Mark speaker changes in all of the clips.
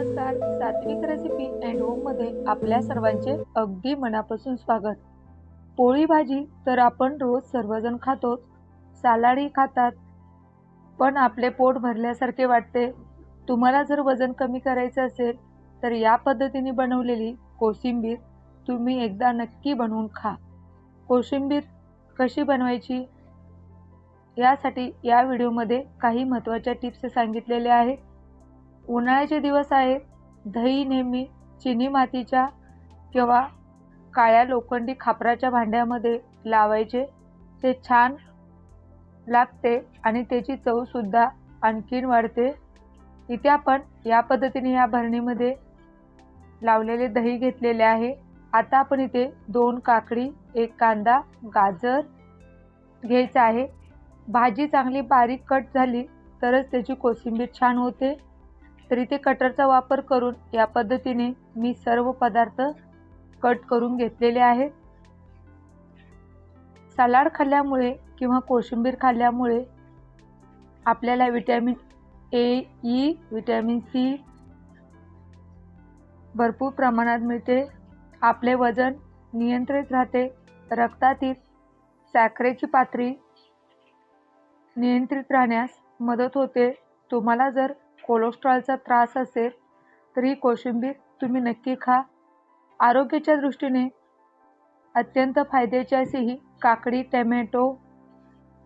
Speaker 1: नमस्कार. सात्विक recipe and होममध्ये आपल्या सर्वांचे अगदी मनापासून स्वागत. पोळी भाजी तर आपण रोज सर्वजण खातोच. सालाडही खातात. पण आपले पोट भरल्यासारखे वाटते. तुम्हाला जर वजन कमी करायचं असेल तर या पद्धतीने बनवलेली कोशिंबीर तुम्ही एकदा नक्की बनवून खा. कोशिंबीर कशी बनवायची? यासाठी या व्हिडिओमध्ये काही महत्त्वाच्या टिप्स सांगितलेल्या आहेत. उन्हाळ्याचे दिवस आहेत. दही नेहमी चिनी मातीच्या किंवा काळ्या लोखंडी खापराच्या भांड्यामध्ये लावायचे. ते छान लागते आणि त्याची चवसुद्धा आणखीन वाढते. इथे आपण या पद्धतीने या भरणीमध्ये लावलेले दही घेतलेले आहे. आता आपण इथे दोन काकडी एक कांदा गाजर घ्यायचा आहे. भाजी चांगली बारीक कट झाली तरच त्याची कोशिंबीर छान होते. तर इथे कटरचा वापर करून या पद्धतीने मी सर्व पदार्थ कट करून घेतलेले आहेत. सलाड खाल्ल्यामुळे किंवा कोशिंबीर खाल्ल्यामुळे आपल्याला vitamin A E vitamin C भरपूर प्रमाणात मिळते. आपले वजन नियंत्रित राहते. रक्तातील साखरेची पातळी नियंत्रित राहण्यास मदत होते. तुम्हाला जर कोलेस्ट्रॉलचा त्रास असेल तर ही कोशिंबीर तुम्ही नक्की खा. आरोग्याच्या दृष्टीने अत्यंत फायद्याची अशी ही काकडी टमॅटो.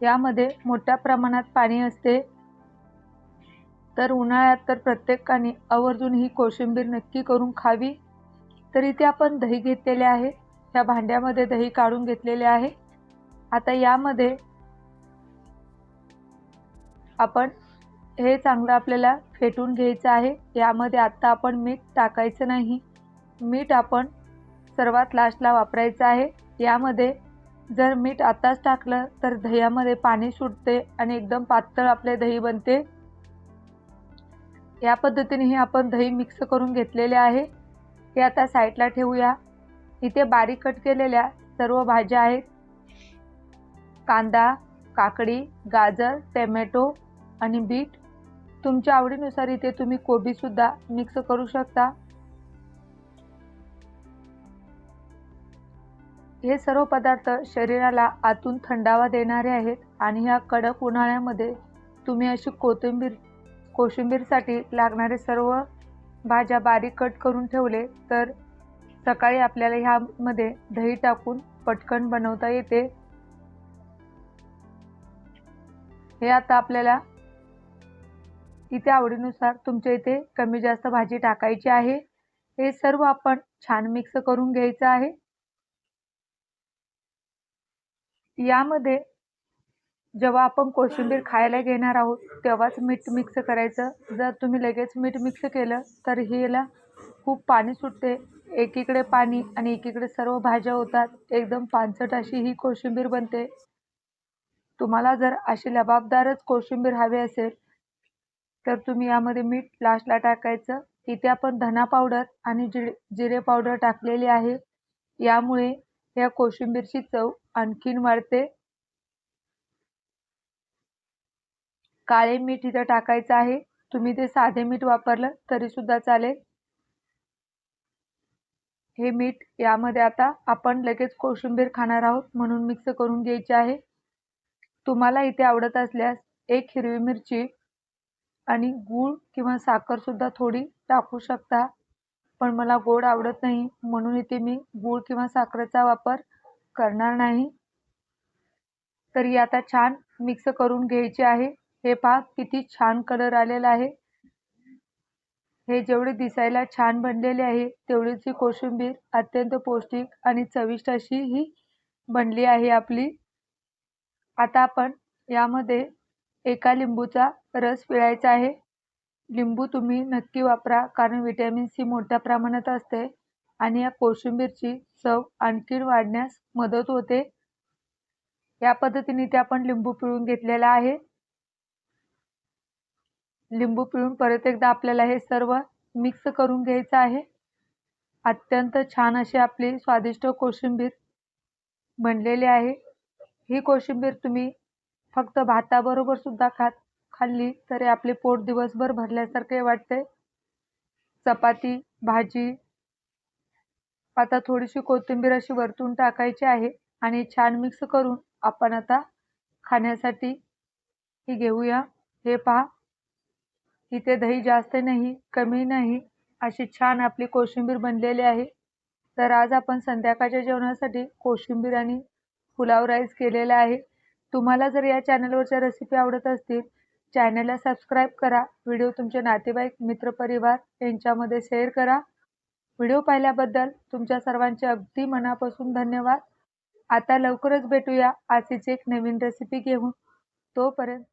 Speaker 1: यामध्ये मोठ्या प्रमाणात पाणी असते. तर उन्हाळ्यात तर प्रत्येकाने आवर्जून ही कोशिंबीर नक्की करून खावी. तर इथे आपण दही घेतलेले आहे. या भांड्यामध्ये दही काढून घेतलेले आहे. आता यामध्ये आपण हे चांगलं आपल्याला फेटून घ्यायचं आहे. यामध्ये आत्ता आपण मीठ टाकायचं नाही. मीठ आपण सर्वात लास्टला वापरायचं आहे. यामध्ये जर मीठ आत्ताच टाकलं तर दह्यामध्ये पाणी सुटते आणि एकदम पातळ आपले दही बनते. या पद्धतीने हे आपण दही मिक्स करून घेतलेले आहे. हे आता साईडला ठेवूया. इथे बारीक कट केलेल्या सर्व भाज्या आहेत. कांदा काकडी गाजर टमॅटो आणि बीट तुमच्या आवडीनुसार इथे तुम्ही कोबीसुद्धा मिक्स करू शकता. हे सर्व पदार्थ शरीराला आतून थंडावा देणारे आहेत आणि ह्या कडक उन्हाळ्यामध्ये तुम्ही अशी कोथिंबीर कोशिंबीरसाठी लागणारे सर्व भाज्या बारीक कट करून ठेवले तर सकाळी आपल्याला ह्यामध्ये दही टाकून पटकन बनवता येते. हे आता आपल्याला इथे आवडीनुसार तुमच्या इथे कमी जास्त भाजी टाकायची आहे. हे सर्व आपण छान मिक्स करून घ्यायचं आहे. यामध्ये जेव्हा आपण कोशिंबीर खायला घेणार आहोत तेव्हाच मीठ मिक्स करायचं. जर तुम्ही लगेच मीठ मिक्स केलं तर याला खूप पाणी सुटते. एकीकडे पाणी आणि एकीकडे सर्व भाज्या होतात. एकदम पानसट अशी ही कोशिंबीर बनते. तुम्हाला जर अशी लबाबदारच कोशिंबीर हवी असेल तर तुम्ही यामध्ये मीठ लास्टला टाकायचं. इथे आपण धना पावडर आणि जिरे जिरे पावडर टाकलेली आहे. यामुळे या कोशिंबीरची चव आणखीन वाढते. काळे मीठ इथं टाकायचं आहे. तुम्ही ते साधे मीठ वापरलं तरी सुद्धा चालेल. हे मीठ यामध्ये आता आपण लगेच कोशिंबीर खाणार आहोत म्हणून मिक्स करून घ्यायचे आहे. तुम्हाला इथे आवडत असल्यास एक हिरवी मिरची आणि गूळ किंवा साखरसुद्धा थोडी टाकू शकता. पण मला गोड आवडत नाही म्हणून इथे मी गूळ किंवा साखरेचा वापर करणार नाही. तरी आता छान मिक्स करून घ्यायचे आहे. हे पहा किती छान कलर आलेला आहे. हे जेवढे दिसायला छान बनलेले आहे तेवढीच ही कोशिंबीर अत्यंत पौष्टिक आणि चविष्ट अशी ही बनली आहे आपली. आता आपण यामध्ये एका लिंबूचा रस पिळायचा आहे. लिंबू तुम्ही नक्की वापरा कारण विटॅमिन सी मोठ्या प्रमाणात असते आणि या कोशिंबीरची चव आणखीन वाढण्यास मदत होते. या पद्धतीने ते आपण लिंबू पिळून घेतलेला आहे. लिंबू पिळून परत एकदा आपल्याला हे सर्व मिक्स करून घ्यायचं आहे. अत्यंत छान अशी आपली स्वादिष्ट कोशिंबीर बनलेली आहे. ही कोशिंबीर तुम्ही फक्त भाताबरोबर सुद्धा खात खाल्ली तरी आपले पोट दिवसभर भरल्यासारखे वाटते चपाती भाजी आता थोडीशी कोथिंबीर अशी वरतून टाकायची आहे आणि छान मिक्स करून आपण आता खाण्यासाठी ही घेऊया. हे पहा. इथे दही जास्त नाही कमी नाही अशी छान आपली कोशिंबीर बनलेली आहे. तर आज आपण संध्याकाळच्या जेवणासाठी कोशिंबीर आणि पुलाव राईस केलेला आहे. तुम्हाला जर या चॅनलवरच्या रेसिपी आवडत असतील चॅनलला सबस्क्राईब करा. व्हिडिओ तुमचे नातेवाईक मित्रपरिवार यांच्यामध्ये शेअर करा. व्हिडिओ पाहिल्याबद्दल तुमच्या सर्वांचे अगदी मनापासून धन्यवाद. आता लवकरच भेटूया. अशीच एक नवीन रेसिपी घेऊन. तोपर्यंत